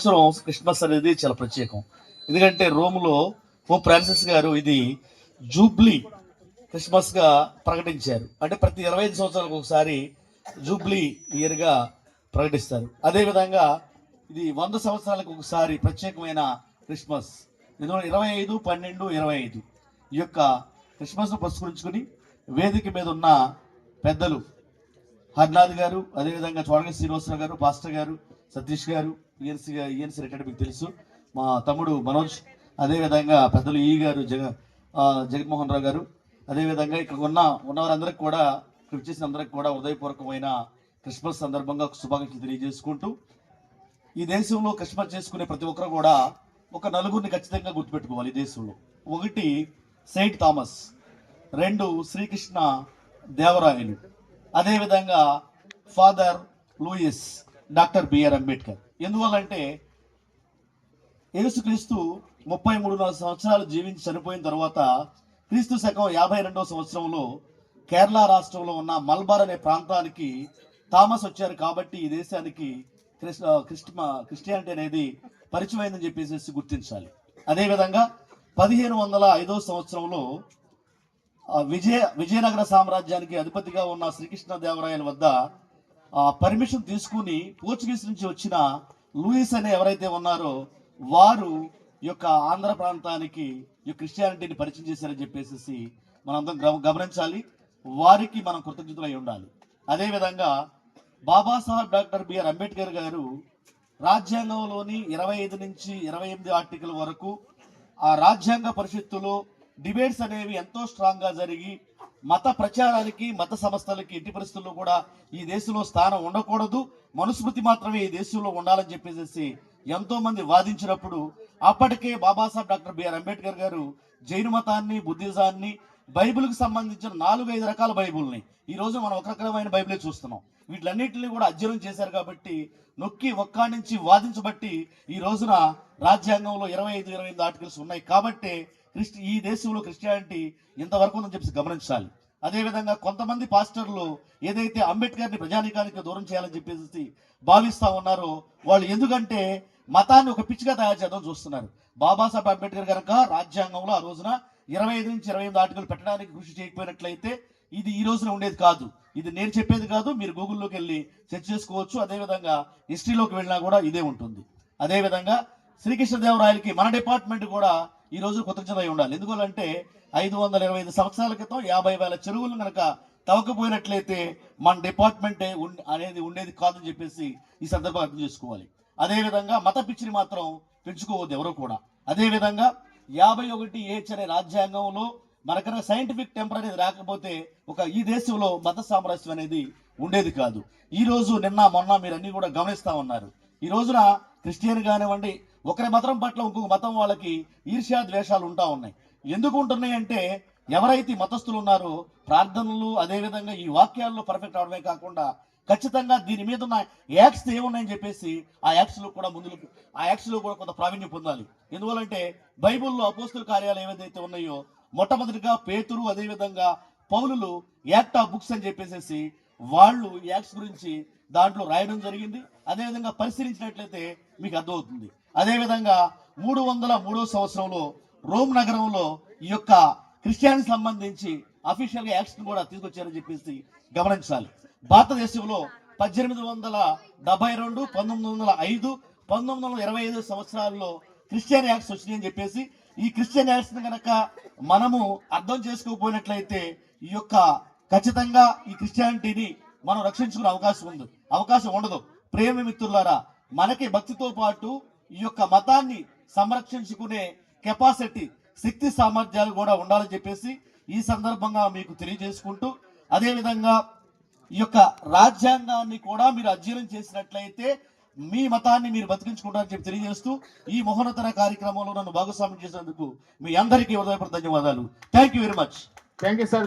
సంవత్సరం క్రిస్మస్ అనేది చాలా ప్రత్యేకం. ఎందుకంటే రోమ్లో పోప్ ఫ్రాన్సిస్ గారు ఇది జూబ్లీ క్రిస్మస్గా ప్రకటించారు. అంటే ప్రతి ఇరవై ఐదు సంవత్సరాలకు ఒకసారి జూబ్లీ ఇయర్గా ప్రకటిస్తారు. అదేవిధంగా ఇది వంద సంవత్సరాలకు ఒకసారి ప్రత్యేకమైన క్రిస్మస్. ఎందుకంటే ఇరవై ఐదు పన్నెండు ఇరవై ఐదు ఈ యొక్క క్రిస్మస్ను పురస్కరించుకుని వేదిక మీద ఉన్న పెద్దలు హర్నాథ్ గారు అదేవిధంగా చోడగ శ్రీనివాసరావు గారు పాస్టర్ గారు సతీష్ గారు ఈఎన్సీ ఈఎన్సీ రిటైర్డ్ మీకు తెలుసు. మా తమ్ముడు మనోజ్ అదేవిధంగా పెద్దలు ఈ గారు జగ జగన్మోహన్ రావు గారు అదేవిధంగా ఇక్కడ ఉన్న ఉన్నవారందరికీ కూడా క్లిప్ చేసిన అందరికి కూడా హృదయపూర్వకమైన క్రిస్మస్ సందర్భంగా శుభాకాంక్షలు తెలియజేసుకుంటూ ఈ దేశంలో క్రిస్మస్ చేసుకునే ప్రతి ఒక్కరు కూడా ఒక నలుగురిని ఖచ్చితంగా గుర్తుపెట్టుకోవాలి ఈ దేశంలో. ఒకటి సెయింట్ థామస్ రెండు శ్రీకృష్ణ దేవరాయలు. అదేవిధంగా father Louis doctor B R Ambedkar. ఎందువల్లంటే యేసుక్రీస్తు ముప్పై మూడున్నర సంవత్సరాలు జీవించి చనిపోయిన తర్వాత క్రీస్తు శకం యాభై రెండవ సంవత్సరంలో కేరళ రాష్ట్రంలో ఉన్న మల్బార్ అనే ప్రాంతానికి థామస్ వచ్చారు కాబట్టి ఈ దేశానికి క్రిస్ క్రిస్టమ క్రిస్టియానిటీ అనేది పరిచయమైందని చెప్పేసి గుర్తించాలి. అదేవిధంగా పదిహేను వందల ఐదో సంవత్సరంలో విజయ విజయనగర సామ్రాజ్యానికి అధిపతిగా ఉన్న శ్రీకృష్ణదేవరాయల వద్ద పర్మిషన్ తీసుకుని పోర్చుగీస్ నుంచి వచ్చిన లూయిస్ అనే ఎవరైతే ఉన్నారో వారు ఈ యొక్క ఆంధ్ర ప్రాంతానికి ఈ క్రిస్టియానిటీని పరిచయం చేశారని చెప్పేసి మనందరం గమ- గమనించాలి. వారికి మనం కృతజ్ఞతలై ఉండాలి. అదేవిధంగా బాబాసాహెబ్ డాక్టర్ బిఆర్ అంబేద్కర్ గారు రాజ్యాంగంలోని ఇరవై ఐదు నుంచి ఇరవై ఎనిమిది ఆర్టికల్ వరకు ఆ రాజ్యాంగ పరిషత్తులో డిబేట్స్ అనేవి ఎంతో స్ట్రాంగ్గా జరిగి మత ప్రచారానికి మత సంస్థలకి ఎట్టి పరిస్థితుల్లో కూడా ఈ దేశంలో స్థానం ఉండకూడదు. మనుస్మృతి మాత్రమే ఈ దేశంలో ఉండాలని చెప్పేసి ఎంతో మంది వాదించినప్పుడు అప్పటికే బాబాసాహెబ్ డాక్టర్ బిఆర్ అంబేద్కర్ గారు జైన మతాన్ని బుద్ధిజాన్ని బైబిల్కి సంబంధించిన నాలుగు ఐదు రకాల బైబిల్ని ఈ రోజు మనం ఒక రకమైన బైబిలే చూస్తున్నాం. వీటిలన్నింటినీ కూడా అధ్యయనం చేశారు కాబట్టి నొక్కి ఒక్కా నుంచి వాదించబట్టి ఈ రోజున రాజ్యాంగంలో ఇరవై ఐదు ఇరవై ఐదు ఆర్టికల్స్ ఉన్నాయి కాబట్టి క్రిస్టి ఈ దేశంలో క్రిస్టియానిటీ ఇంతవరకు ఉందని చెప్పి గమనించాలి. అదేవిధంగా కొంతమంది పాస్టర్లు ఏదైతే అంబేద్కర్ని ప్రజానీకానికి దూరం చేయాలని చెప్పేసి భావిస్తా ఉన్నారో వాళ్ళు ఎందుకంటే మతాన్ని ఒక పిచ్చిగా తయారు చేద్దాం చూస్తున్నారు. బాబాసాహెబ్ అంబేద్కర్ కనుక రాజ్యాంగంలో ఆ రోజున ఇరవై ఐదు నుంచి ఇరవై ఎనిమిది ఆర్టికల్ పెట్టడానికి కృషి చేయకపోయినట్లయితే ఇది ఈ రోజున ఉండేది కాదు. ఇది నేను చెప్పేది కాదు మీరు గూగుల్లోకి వెళ్ళి సెర్చ్ చేసుకోవచ్చు. అదేవిధంగా హిస్టరీలోకి వెళ్ళినా కూడా ఇదే ఉంటుంది. అదేవిధంగా శ్రీకృష్ణదేవరాయలకి మన డిపార్ట్మెంట్ కూడా ఈ రోజు కృతజ్ఞత ఉండాలి. ఎందుకంటే ఐదు వందల ఇరవై ఐదు సంవత్సరాల క్రితం యాభై వేల చెరువులు కనుక తవ్వకపోయినట్లయితే మన డిపార్ట్మెంటే అనేది ఉండేది కాదని చెప్పేసి ఈ సందర్భంగా అర్థం చేసుకోవాలి. అదేవిధంగా మత పిచ్చిని మాత్రం పెంచుకోవద్దు ఎవరు కూడా. అదేవిధంగా యాభై ఒకటి ఏచ్ అనే రాజ్యాంగంలో మనకన్నా సైంటిఫిక్ టెంపర్ అనేది రాకపోతే ఒక ఈ దేశంలో మత సామరస్యం అనేది ఉండేది కాదు. ఈ రోజు నిన్న మొన్న మీరు అన్నీ కూడా గమనిస్తా ఉన్నారు. ఈ రోజున క్రిస్టియన్ కానివ్వండి ఒకరి మతం పట్ల ఇంకొక మతం వాళ్ళకి ఈర్ష్యా ద్వేషాలు ఉంటా ఉన్నాయి. ఎందుకు ఉంటున్నాయి అంటే ఎవరైతే మతస్థులు ఉన్నారో ప్రార్థనలు అదేవిధంగా ఈ వాక్యాల్లో పర్ఫెక్ట్ అవడమే కాకుండా ఖచ్చితంగా దీని మీద ఉన్న యాక్ట్స్ ఏమున్నాయని చెప్పేసి ఆ యాప్స్లో కూడా ముందు ఆ యాక్స్లో కూడా కొంత ప్రావీణ్యం పొందాలి. ఎందువల్లంటే బైబిల్లో అపోస్తుల కార్యాలు ఏవైతే ఉన్నాయో మొట్టమొదటిగా పేతురు అదేవిధంగా పౌలులు యాక్ట్ ఆఫ్ బుక్స్ అని చెప్పేసి వాళ్ళు యాక్ట్స్ గురించి దాంట్లో రాయడం జరిగింది. అదేవిధంగా పరిశీలించినట్లయితే మీకు అర్థమవుతుంది. అదేవిధంగా మూడు వందల మూడో సంవత్సరంలో రోమ్ నగరంలో ఈ యొక్క క్రిస్టియానికి సంబంధించి అఫీషియల్గా యాక్ట్స్ కూడా తీసుకొచ్చారని చెప్పేసి గమనించాలి. భారతదేశంలో పద్దెనిమిది వందల డెబ్బై రెండు పంతొమ్మిది వందల ఐదు పంతొమ్మిది వందల ఇరవై ఐదు సంవత్సరాల్లో క్రిస్టియన్ యాక్ట్స్ వచ్చినాయని చెప్పేసి ఈ క్రిస్టియన్ యాక్ట్స్ని కనుక మనము అర్థం చేసుకోకపోయినట్లయితే ఈ యొక్క ఖచ్చితంగా ఈ క్రిస్టియానిటీని మనం రక్షించుకునే అవకాశం ఉంది. అవకాశం ఉండదు. ప్రేమ మిత్రులారా మనకి భక్తితో పాటు ఈ యొక్క మతాన్ని సంరక్షించుకునే కెపాసిటీ శక్తి సామర్థ్యాలు కూడా ఉండాలని చెప్పేసి ఈ సందర్భంగా మీకు తెలియజేసుకుంటూ అదేవిధంగా ఈ యొక్క రాజ్యాంగాన్ని కూడా మీరు అధ్యయనం చేసినట్లయితే మీ మతాన్ని మీరు బతికించుకుంటారని చెప్పి తెలియజేస్తూ ఈ మహోన్నతర కార్యక్రమంలో నన్ను భాగస్వామ్యం చేసినందుకు మీ అందరికీ హృదయపూర్వక ధన్యవాదాలు. Thank you very much thank you sir